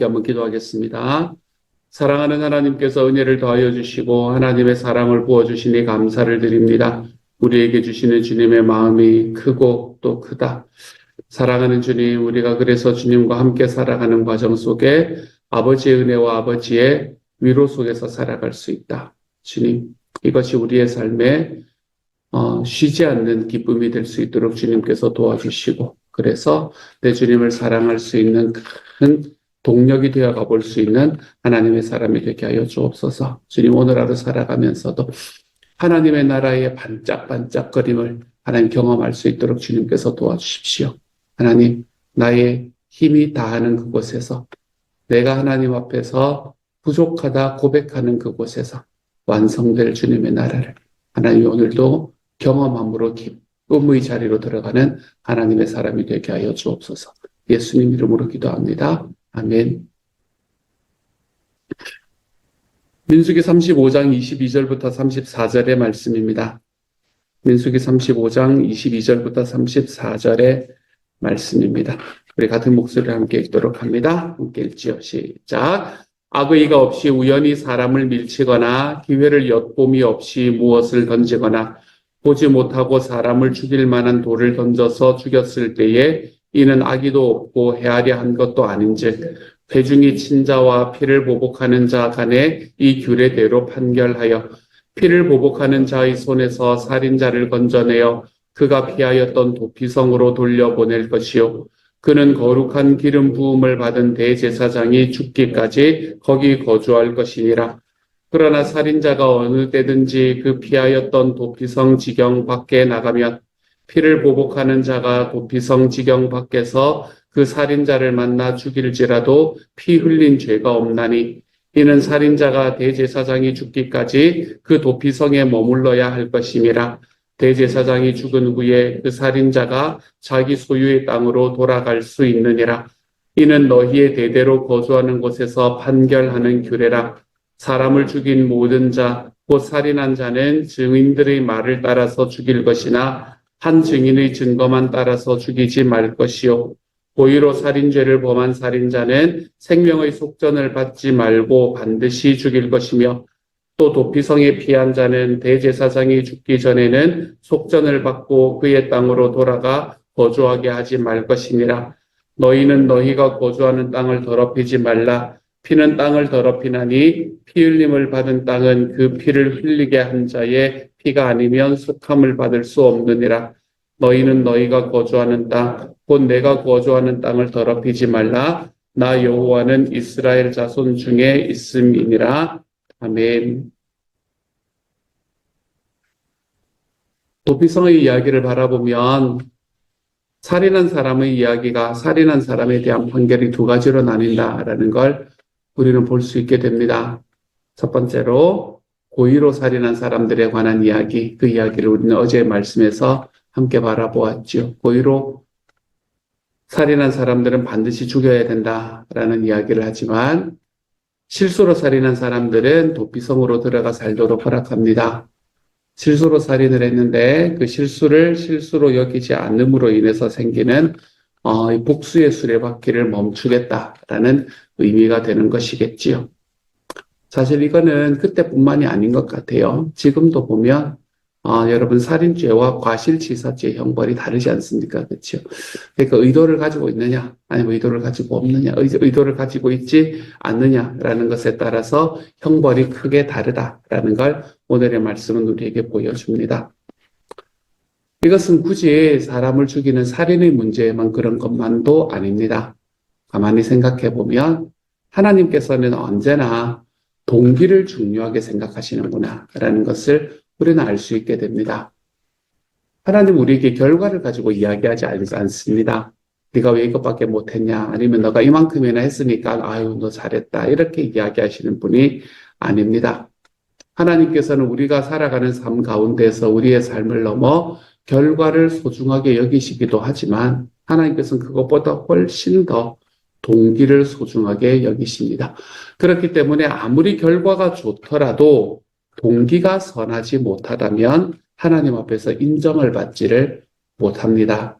함께 한번 기도하겠습니다. 사랑하는 하나님께서 은혜를 더하여 주시고 하나님의 사랑을 부어 주시니 감사를 드립니다. 우리에게 주시는 주님의 마음이 크고 또 크다. 사랑하는 주님, 우리가 그래서 주님과 함께 살아가는 과정 속에 아버지의 은혜와 아버지의 위로 속에서 살아갈 수 있다. 주님, 이것이 우리의 삶에 어, 쉬지 않는 기쁨이 될 수 있도록 주님께서 도와주시고, 그래서 내 주님을 사랑할 수 있는 큰 동력이 되어 가볼 수 있는 하나님의 사람이 되게 하여 주옵소서. 주님 오늘 하루 살아가면서도 하나님의 나라의 반짝반짝거림을 하나님 경험할 수 있도록 주님께서 도와주십시오. 하나님, 나의 힘이 다하는 그곳에서 내가 하나님 앞에서 부족하다 고백하는 그곳에서 완성될 주님의 나라를 하나님 오늘도 경험함으로 기쁨의 자리로 들어가는 하나님의 사람이 되게 하여 주옵소서. 예수님 이름으로 기도합니다. 아멘. 민수기 35장 22절부터 34절의 말씀입니다. 민수기 35장 22절부터 34절의 말씀입니다. 우리 같은 목소리를 함께 읽도록 합니다. 함께 읽지요. 시작. 악의가 없이 우연히 사람을 밀치거나 기회를 엿봄이 없이 무엇을 던지거나 보지 못하고 사람을 죽일 만한 돌을 던져서 죽였을 때에 이는 악의도 없고 헤아려 한 것도 아닌즉 회중이 친자와 피를 보복하는 자 간에 이 규례대로 판결하여 피를 보복하는 자의 손에서 살인자를 건져내어 그가 피하였던 도피성으로 돌려보낼 것이요. 그는 거룩한 기름 부음을 받은 대제사장이 죽기까지 거기 거주할 것이니라. 그러나 살인자가 어느 때든지 그 피하였던 도피성 지경 밖에 나가면 피를 보복하는 자가 도피성 지경 밖에서 그 살인자를 만나 죽일지라도 피 흘린 죄가 없나니 이는 살인자가 대제사장이 죽기까지 그 도피성에 머물러야 할 것임이라. 대제사장이 죽은 후에 그 살인자가 자기 소유의 땅으로 돌아갈 수 있느니라. 이는 너희의 대대로 거주하는 곳에서 판결하는 규례라. 사람을 죽인 모든 자, 곧 살인한 자는 증인들의 말을 따라서 죽일 것이나 한 증인의 증거만 따라서 죽이지 말 것이요. 고의로 살인죄를 범한 살인자는 생명의 속전을 받지 말고 반드시 죽일 것이며 또 도피성에 피한 자는 대제사장이 죽기 전에는 속전을 받고 그의 땅으로 돌아가 거주하게 하지 말 것이니라. 너희는 너희가 거주하는 땅을 더럽히지 말라. 피는 땅을 더럽히나니 피 흘림을 받은 땅은 그 피를 흘리게 한 자의 피가 아니면 속함을 받을 수 없느니라. 너희는 너희가 거주하는 땅, 곧 내가 거주하는 땅을 더럽히지 말라. 나 여호와는 이스라엘 자손 중에 있음이니라. 아멘. 도피성의 이야기를 바라보면 살인한 사람의 이야기가 살인한 사람에 대한 판결이 두 가지로 나뉜다라는 걸 우리는 볼 수 있게 됩니다. 첫 번째로 고의로 살인한 사람들에 관한 이야기, 그 이야기를 우리는 어제 말씀에서 함께 바라보았죠. 고의로 살인한 사람들은 반드시 죽여야 된다라는 이야기를 하지만 실수로 살인한 사람들은 도피성으로 들어가 살도록 허락합니다. 실수로 살인을 했는데 그 실수를 실수로 여기지 않음으로 인해서 생기는 어, 이 복수의 수레바퀴를 멈추겠다라는 의미가 되는 것이겠지요. 사실 이거는 그때뿐만이 아닌 것 같아요. 지금도 보면 어, 여러분 살인죄와 과실치사죄 형벌이 다르지 않습니까? 그렇죠? 그러니까 의도를 가지고 있느냐, 아니면 의도를 가지고 없느냐, 의, 도를 가지고 있지 않느냐라는 것에 따라서 형벌이 크게 다르다라는 걸 오늘의 말씀은 우리에게 보여줍니다. 이것은 굳이 사람을 죽이는 살인의 문제에만 그런 것만도 아닙니다. 가만히 생각해 보면 하나님께서는 언제나 동기를 중요하게 생각하시는구나 라는 것을 우리는 알 수 있게 됩니다. 하나님 우리에게 결과를 가지고 이야기하지 않습니다. 네가 왜 이것밖에 못했냐 아니면 너가 이만큼이나 했으니까 아유 너 잘했다 이렇게 이야기하시는 분이 아닙니다. 하나님께서는 우리가 살아가는 삶 가운데서 우리의 삶을 넘어 결과를 소중하게 여기시기도 하지만 하나님께서는 그것보다 훨씬 더 동기를 소중하게 여기십니다. 그렇기 때문에 아무리 결과가 좋더라도 동기가 선하지 못하다면 하나님 앞에서 인정을 받지를 못합니다.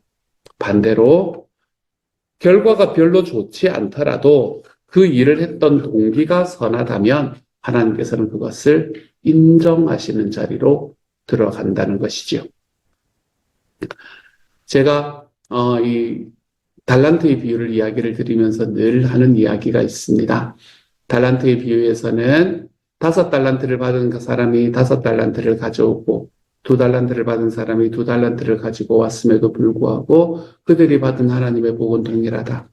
반대로 결과가 별로 좋지 않더라도 그 일을 했던 동기가 선하다면 하나님께서는 그것을 인정하시는 자리로 들어간다는 것이지요. 제가 어, 이 달란트의 비유를 이야기를 드리면서 늘 하는 이야기가 있습니다. 달란트의 비유에서는 다섯 달란트를 받은 그 사람이 다섯 달란트를 가져오고 두 달란트를 받은 사람이 두 달란트를 가지고 왔음에도 불구하고 그들이 받은 하나님의 복은 동일하다.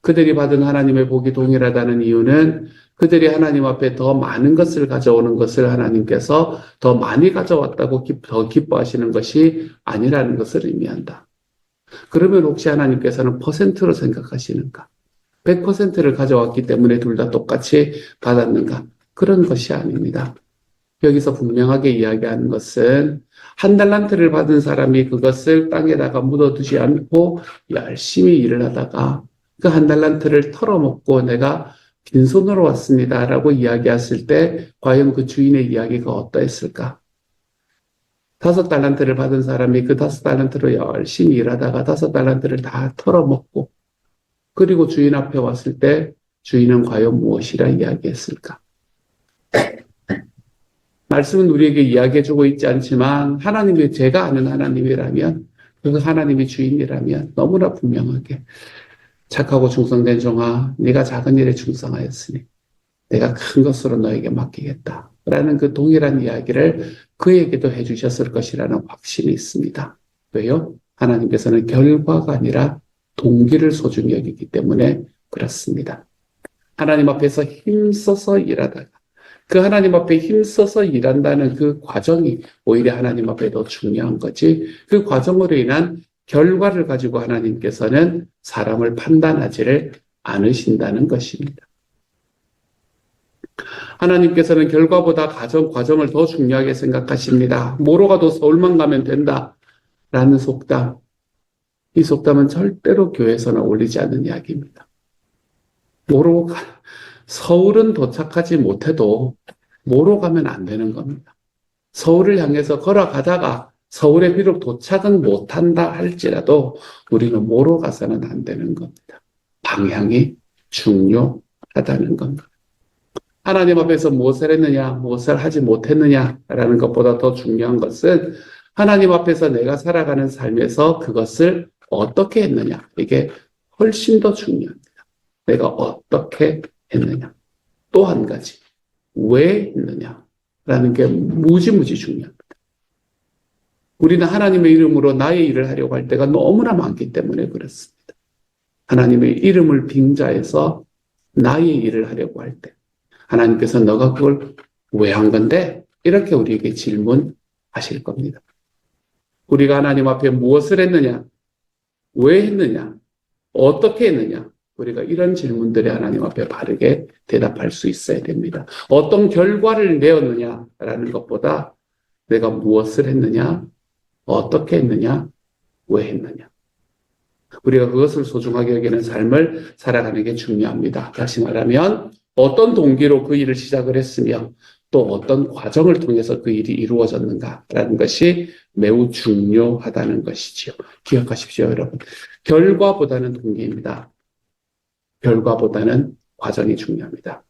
그들이 받은 하나님의 복이 동일하다는 이유는 그들이 하나님 앞에 더 많은 것을 가져오는 것을 하나님께서 더 많이 가져왔다고 기- 더 기뻐하시는 것이 아니라는 것을 의미한다. 그러면 혹시 하나님께서는 퍼센트로 생각하시는가? 100%를 가져왔기 때문에 둘 다 똑같이 받았는가? 그런 것이 아닙니다. 여기서 분명하게 이야기하는 것은 한 달란트를 받은 사람이 그것을 땅에다가 묻어두지 않고 열심히 일을 하다가 그 한 달란트를 털어먹고 내가 빈손으로 왔습니다라고 이야기했을 때 과연 그 주인의 이야기가 어떠했을까? 다섯 달란트를 받은 사람이 그 다섯 달란트로 열심히 일하다가 다섯 달란트를 다 털어먹고 그리고 주인 앞에 왔을 때 주인은 과연 무엇이라 이야기했을까? 말씀은 우리에게 이야기해주고 있지 않지만 하나님이 제가 아는 하나님이라면 그 하나님이 주인이라면 너무나 분명하게 착하고 충성된 종아 네가 작은 일에 충성하였으니 내가 큰 것으로 너에게 맡기겠다 라는 그 동일한 이야기를 그에게도 해주셨을 것이라는 확신이 있습니다. 왜요? 하나님께서는 결과가 아니라 동기를 소중히 여기기 때문에 그렇습니다. 하나님 앞에서 힘써서 일하다가 그 하나님 앞에 힘써서 일한다는 그 과정이 오히려 하나님 앞에 더 중요한 거지 그 과정으로 인한 결과를 가지고 하나님께서는 사람을 판단하지를 않으신다는 것입니다. 하나님께서는 결과보다 과정, 과정을 더 중요하게 생각하십니다. 뭐로 가도 서울만 가면 된다. 라는 속담. 이 속담은 절대로 교회에서는 올리지 않는 이야기입니다. 뭐로 가, 서울은 도착하지 못해도 뭐로 가면 안 되는 겁니다. 서울을 향해서 걸어가다가 서울에 비록 도착은 못한다 할지라도 우리는 뭐로 가서는 안 되는 겁니다. 방향이 중요하다는 겁니다. 하나님 앞에서 무엇을 했느냐, 무엇을 하지 못했느냐라는 것보다 더 중요한 것은 하나님 앞에서 내가 살아가는 삶에서 그것을 어떻게 했느냐. 이게 훨씬 더 중요합니다. 내가 어떻게 했느냐. 또 한 가지. 왜 했느냐라는 게 무지무지 중요합니다. 우리는 하나님의 이름으로 나의 일을 하려고 할 때가 너무나 많기 때문에 그렇습니다. 하나님의 이름을 빙자해서 나의 일을 하려고 할 때, 하나님께서 너가 그걸 왜 한 건데? 이렇게 우리에게 질문하실 겁니다. 우리가 하나님 앞에 무엇을 했느냐? 왜 했느냐? 어떻게 했느냐? 우리가 이런 질문들에 하나님 앞에 바르게 대답할 수 있어야 됩니다. 어떤 결과를 내었느냐라는 것보다 내가 무엇을 했느냐? 어떻게 했느냐? 왜 했느냐? 우리가 그것을 소중하게 여기는 삶을 살아가는 게 중요합니다. 다시 말하면 어떤 동기로 그 일을 시작을 했으며 또 어떤 과정을 통해서 그 일이 이루어졌는가라는 것이 매우 중요하다는 것이지요. 기억하십시오, 여러분. 결과보다는 동기입니다. 결과보다는 과정이 중요합니다.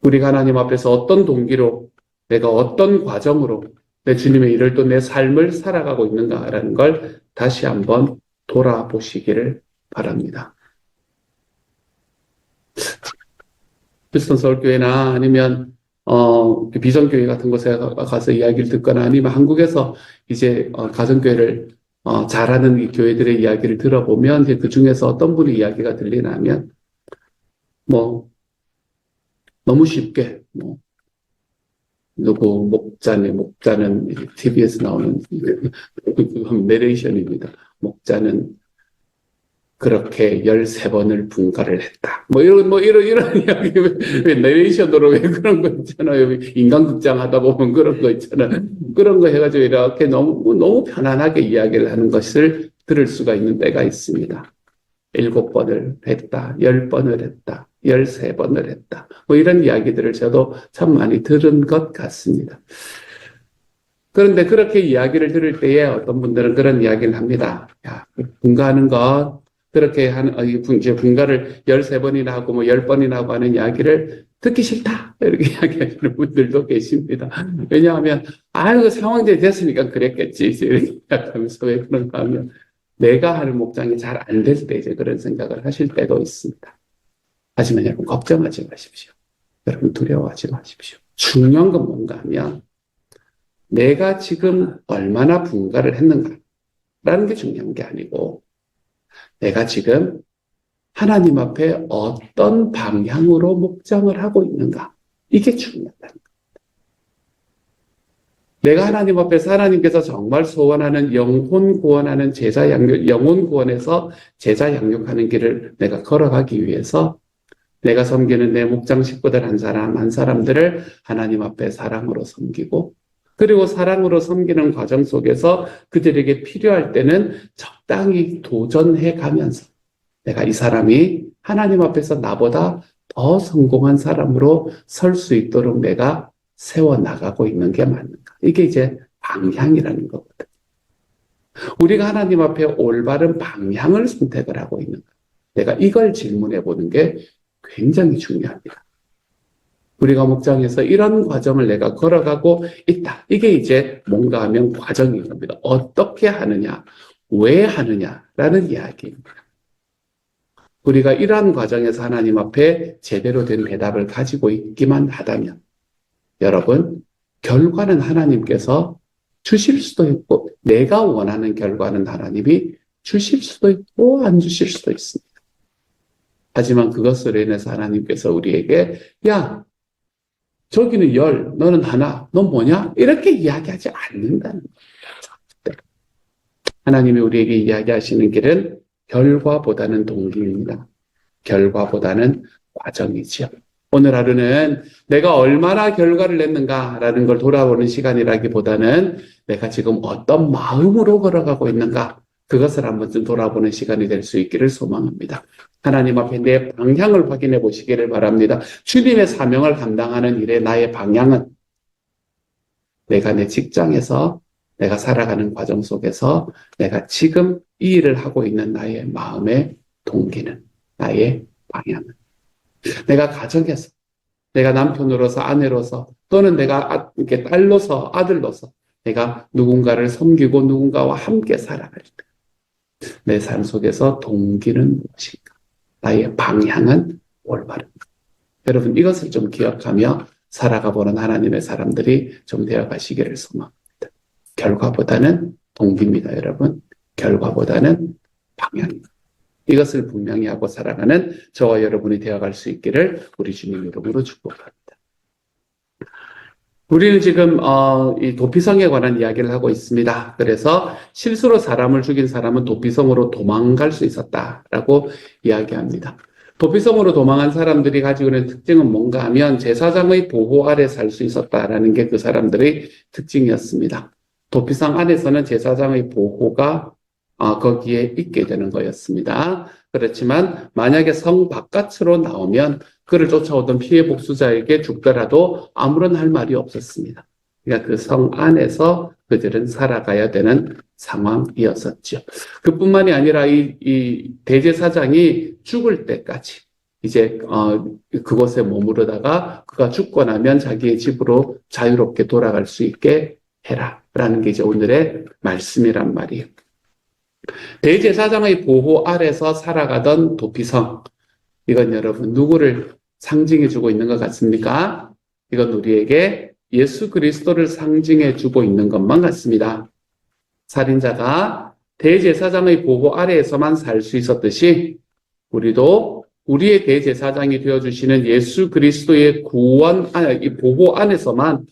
우리가 하나님 앞에서 어떤 동기로 내가 어떤 과정으로 내 주님의 일을 또 내 삶을 살아가고 있는가라는 걸 다시 한번 돌아보시기를 바랍니다. 비스턴 서울교회나 아니면 어, 비전교회 같은 곳에 가서 이야기를 듣거나 아니면 한국에서 이제 어, 가정교회를 어, 잘하는 이 교회들의 이야기를 들어보면 이제 그 중에서 어떤 분의 이야기가 들리냐면 뭐 너무 쉽게 뭐 누구 목자네 목자는 TV에서 나오는 내레이션입니다. 목자는 그렇게 13번을 분가를 했다. 뭐 이런, 뭐 이런, 이런 이야기, 왜, 왜 내레이션으로 왜 그런 거 있잖아요. 인간극장 하다 보면 그런 거 있잖아요. 그런 거 해가지고 이렇게 너무, 너무 편안하게 이야기를 하는 것을 들을 수가 있는 때가 있습니다. 일곱 번을 했다, 열 번을 했다, 열세 번을 했다. 뭐 이런 이야기들을 저도 참 많이 들은 것 같습니다. 그런데 그렇게 이야기를 들을 때에 어떤 분들은 그런 이야기를 합니다. 야, 분가하는 것 그렇게 하는, 어, 이제 분가를 13번이나 하고 뭐 10번이나 하고 하는 이야기를 듣기 싫다. 이렇게 이야기하시는 분들도 계십니다. 왜냐하면, 아유, 상황들이 됐으니까 그랬겠지. 이제 이렇게 생각하면서 왜 그런가 하면, 내가 하는 목장이 잘 안 될 때 이제 그런 생각을 하실 때도 있습니다. 하지만 여러분, 걱정하지 마십시오. 여러분, 두려워하지 마십시오. 중요한 건 뭔가 하면, 내가 지금 얼마나 분가를 했는가 라는 게 중요한 게 아니고, 내가 지금 하나님 앞에 어떤 방향으로 목장을 하고 있는가. 이게 중요하다는 거예요. 내가 하나님 앞에서 하나님께서 정말 소원하는 영혼 구원하는 제자 양육, 영혼 구원에서 제자 양육하는 길을 내가 걸어가기 위해서 내가 섬기는 내 목장 식구들 한 사람, 한 사람들을 하나님 앞에 사랑으로 섬기고 그리고 사랑으로 섬기는 과정 속에서 그들에게 필요할 때는 적당히 도전해 가면서 내가 이 사람이 하나님 앞에서 나보다 더 성공한 사람으로 설 수 있도록 내가 세워 나가고 있는 게 맞는가. 이게 이제 방향이라는 거거든. 우리가 하나님 앞에 올바른 방향을 선택을 하고 있는가. 내가 이걸 질문해 보는 게 굉장히 중요합니다. 우리가 목장에서 이런 과정을 내가 걸어가고 있다. 이게 이제 뭔가 하면 과정인 겁니다. 어떻게 하느냐, 왜 하느냐라는 이야기입니다. 우리가 이러한 과정에서 하나님 앞에 제대로 된 대답을 가지고 있기만 하다면, 여러분, 결과는 하나님께서 주실 수도 있고, 내가 원하는 결과는 하나님이 주실 수도 있고, 안 주실 수도 있습니다. 하지만 그것으로 인해서 하나님께서 우리에게, 야, 저기는 열, 너는 하나, 넌 뭐냐? 이렇게 이야기하지 않는다는 거예요. 하나님이 우리에게 이야기하시는 길은 결과보다는 동기입니다. 결과보다는 과정이지요. 오늘 하루는 내가 얼마나 결과를 냈는가라는 걸 돌아보는 시간이라기보다는 내가 지금 어떤 마음으로 걸어가고 있는가 그것을 한번 좀 돌아보는 시간이 될 수 있기를 소망합니다. 하나님 앞에 내 방향을 확인해 보시기를 바랍니다. 주님의 사명을 감당하는 일에 나의 방향은 내가 내 직장에서 내가 살아가는 과정 속에서 내가 지금 이 일을 하고 있는 나의 마음의 동기는 나의 방향은 내가 가정에서 내가 남편으로서 아내로서 또는 내가 아- 이렇게 딸로서 아들로서 내가 누군가를 섬기고 누군가와 함께 살아갈 때 내 삶 속에서 동기는 무엇인가? 나의 방향은 올바른가? 여러분 이것을 좀 기억하며 살아가 보는 하나님의 사람들이 좀 되어 가시기를 소망합니다. 결과보다는 동기입니다, 여러분. 결과보다는 방향입니다. 이것을 분명히 하고 살아가는 저와 여러분이 되어갈 수 있기를 우리 주님 이름으로 축복합니다. 우리는 지금 어, 이 도피성에 관한 이야기를 하고 있습니다. 그래서 실수로 사람을 죽인 사람은 도피성으로 도망갈 수 있었다라고 이야기합니다. 도피성으로 도망한 사람들이 가지고 있는 특징은 뭔가 하면 제사장의 보호 아래 살 수 있었다라는 게 그 사람들의 특징이었습니다. 도피성 안에서는 제사장의 보호가 아, 거기에 있게 되는 거였습니다. 그렇지만 만약에 성 바깥으로 나오면 그를 쫓아오던 피해 복수자에게 죽더라도 아무런 할 말이 없었습니다. 그러니까 그 성 안에서 그들은 살아가야 되는 상황이었었죠. 그뿐만이 아니라 이, 이 대제사장이 죽을 때까지 이제 어, 그곳에 머무르다가 그가 죽고 나면 자기의 집으로 자유롭게 돌아갈 수 있게 해라라는 게 이제 오늘의 말씀이란 말이에요. 대제사장의 보호 아래서 살아가던 도피성. 이건 여러분 누구를 상징해 주고 있는 것 같습니까? 이건 우리에게 예수 그리스도를 상징해 주고 있는 것만 같습니다. 살인자가 대제사장의 보호 아래에서만 살 수 있었듯이 우리도 우리의 대제사장이 되어 주시는 예수 그리스도의 구원 아니 이 보호 안에서만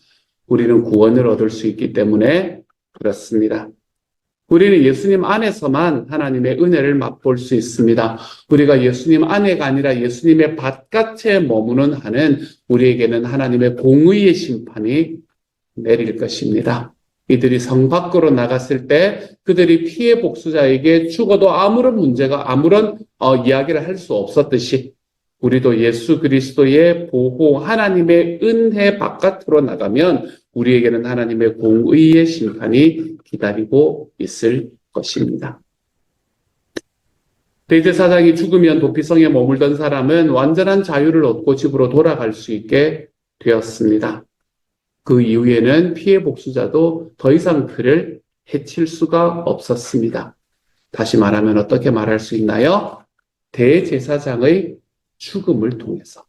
우리는 구원을 얻을 수 있기 때문에 그렇습니다. 우리는 예수님 안에서만 하나님의 은혜를 맛볼 수 있습니다. 우리가 예수님 안에가 아니라 예수님의 바깥에 머무는 한은 우리에게는 하나님의 공의의 심판이 내릴 것입니다. 이들이 성 밖으로 나갔을 때 그들이 피해 복수자에게 죽어도 아무런 문제가 아무런 어, 이야기를 할 수 없었듯이 우리도 예수 그리스도의 보호 하나님의 은혜 바깥으로 나가면 우리에게는 하나님의 공의의 심판이 기다리고 있을 것입니다. 대제사장이 죽으면 도피성에 머물던 사람은 완전한 자유를 얻고 집으로 돌아갈 수 있게 되었습니다. 그 이후에는 피해 복수자도 더 이상 그를 해칠 수가 없었습니다. 다시 말하면 어떻게 말할 수 있나요? 대제사장의 죽음을 통해서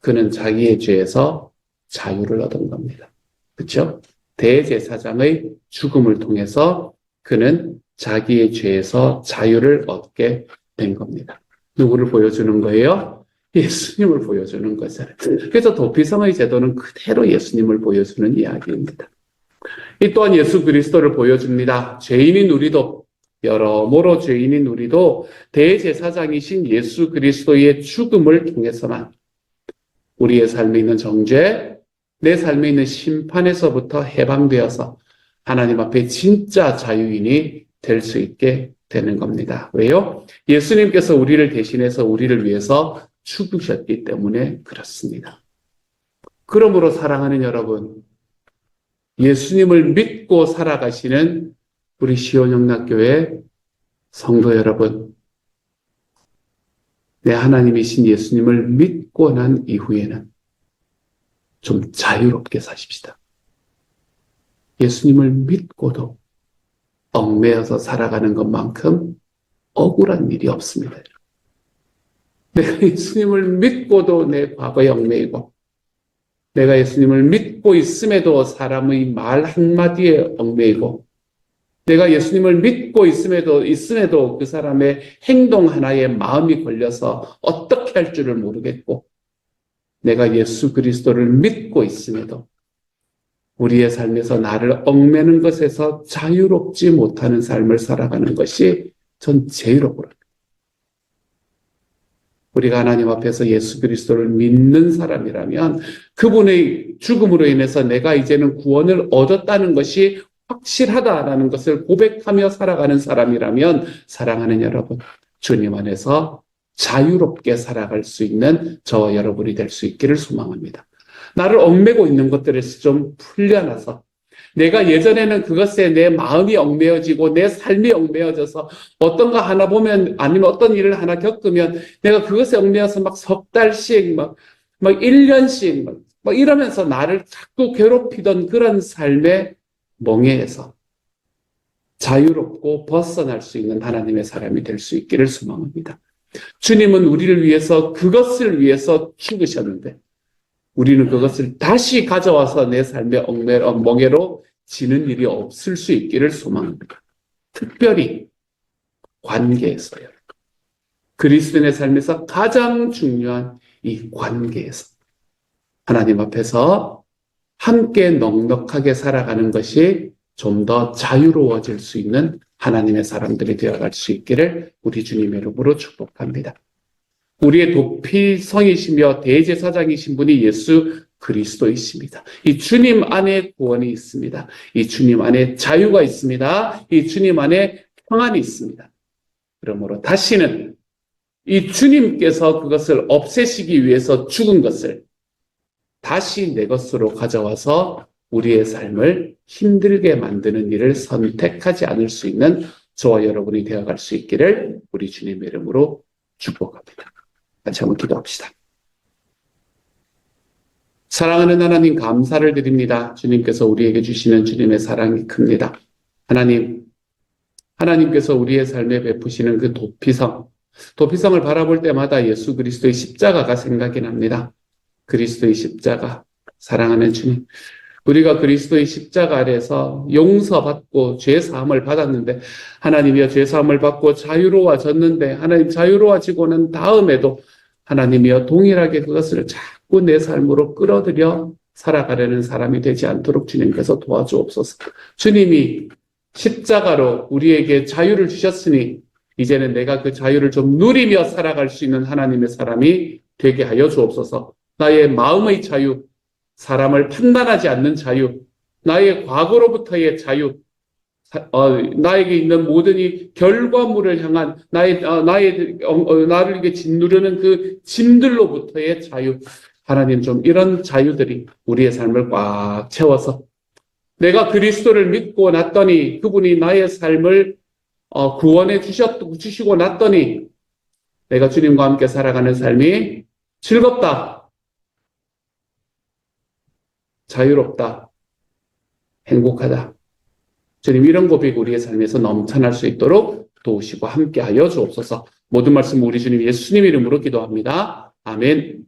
그는 자기의 죄에서 자유를 얻은 겁니다. 그렇죠? 대제사장의 죽음을 통해서 그는 자기의 죄에서 자유를 얻게 된 겁니다. 누구를 보여주는 거예요? 예수님을 보여주는 거잖아요. 그래서 도피성의 제도는 그대로 예수님을 보여주는 이야기입니다. 이 또한 예수 그리스도를 보여줍니다. 죄인인 우리도 여러모로 죄인인 우리도 대제사장이신 예수 그리스도의 죽음을 통해서만 우리의 삶에 있는 정죄, 내 삶에 있는 심판에서부터 해방되어서 하나님 앞에 진짜 자유인이 될 수 있게 되는 겁니다. 왜요? 예수님께서 우리를 대신해서 우리를 위해서 죽으셨기 때문에 그렇습니다. 그러므로 사랑하는 여러분, 예수님을 믿고 살아가시는 우리 시온영락교회 성도 여러분, 내 하나님이신 예수님을 믿고 난 이후에는 좀 자유롭게 사십시다. 예수님을 믿고도 얽매여서 살아가는 것만큼 억울한 일이 없습니다. 내가 예수님을 믿고도 내 과거에 얽매이고, 내가 예수님을 믿고 있음에도 사람의 말 한마디에 얽매이고, 내가 예수님을 믿고 있음에도, 있음에도 그 사람의 행동 하나에 마음이 걸려서 어떻게 할 줄을 모르겠고, 내가 예수 그리스도를 믿고 있음에도 우리의 삶에서 나를 얽매는 것에서 자유롭지 못하는 삶을 살아가는 것이 전 제일 억울합니다. 우리가 하나님 앞에서 예수 그리스도를 믿는 사람이라면 그분의 죽음으로 인해서 내가 이제는 구원을 얻었다는 것이 확실하다라는 것을 고백하며 살아가는 사람이라면 사랑하는 여러분, 주님 안에서 자유롭게 살아갈 수 있는 저와 여러분이 될 수 있기를 소망합니다. 나를 얽매고 있는 것들에서 좀 풀려나서 내가 예전에는 그것에 내 마음이 얽매여지고 내 삶이 얽매여져서 어떤가 하나 보면 아니면 어떤 일을 하나 겪으면 내가 그것에 얽매여서 막 석 달씩 막, 막 1년씩 막, 막 이러면서 나를 자꾸 괴롭히던 그런 삶의 멍에에서 자유롭고 벗어날 수 있는 하나님의 사람이 될 수 있기를 소망합니다. 주님은 우리를 위해서 그것을 위해서 죽으셨는데 우리는 그것을 다시 가져와서 내 삶의 얽매, 멍에로 지는 일이 없을 수 있기를 소망합니다. 특별히 관계에서요. 그리스도인의 삶에서 가장 중요한 이 관계에서 하나님 앞에서 함께 넉넉하게 살아가는 것이 좀 더 자유로워질 수 있는 하나님의 사람들이 되어갈 수 있기를 우리 주님의 이름으로 축복합니다. 우리의 도피성이시며 대제사장이신 분이 예수 그리스도이십니다. 이 주님 안에 구원이 있습니다. 이 주님 안에 자유가 있습니다. 이 주님 안에 평안이 있습니다. 그러므로 다시는 이 주님께서 그것을 없애시기 위해서 죽은 것을 다시 내 것으로 가져와서 우리의 삶을 힘들게 만드는 일을 선택하지 않을 수 있는 저와 여러분이 되어갈 수 있기를 우리 주님의 이름으로 축복합니다. 같이 한번 기도합시다. 사랑하는 하나님 감사를 드립니다. 주님께서 우리에게 주시는 주님의 사랑이 큽니다. 하나님, 하나님께서 우리의 삶에 베푸시는 그 도피성, 도피성을 바라볼 때마다 예수 그리스도의 십자가가 생각이 납니다. 그리스도의 십자가, 사랑하는 주님. 우리가 그리스도의 십자가 아래서 용서받고 죄 사함을 받았는데 하나님이여 죄 사함을 받고 자유로워졌는데 하나님 자유로워지고 는 다음에도 하나님이여 동일하게 그것을 자꾸 내 삶으로 끌어들여 살아가려는 사람이 되지 않도록 주님께서 도와주옵소서. 주님이 십자가로 우리에게 자유를 주셨으니 이제는 내가 그 자유를 좀 누리며 살아갈 수 있는 하나님의 사람이 되게 하여 주옵소서. 나의 마음의 자유, 사람을 판단하지 않는 자유, 나의 과거로부터의 자유, 어, 나에게 있는 모든 이 결과물을 향한 나의 어, 나의 어, 어, 나를 이게 짓누르는 그 짐들로부터의 자유, 하나님 좀 이런 자유들이 우리의 삶을 꽉 채워서 내가 그리스도를 믿고 났더니 그분이 나의 삶을 어, 구원해 주셨 주시고 났더니 내가 주님과 함께 살아가는 삶이 즐겁다. 자유롭다. 행복하다. 주님 이런 고백 우리의 삶에서 넘쳐날 수 있도록 도우시고 함께하여 주옵소서. 모든 말씀 우리 주님 예수님 이름으로 기도합니다. 아멘.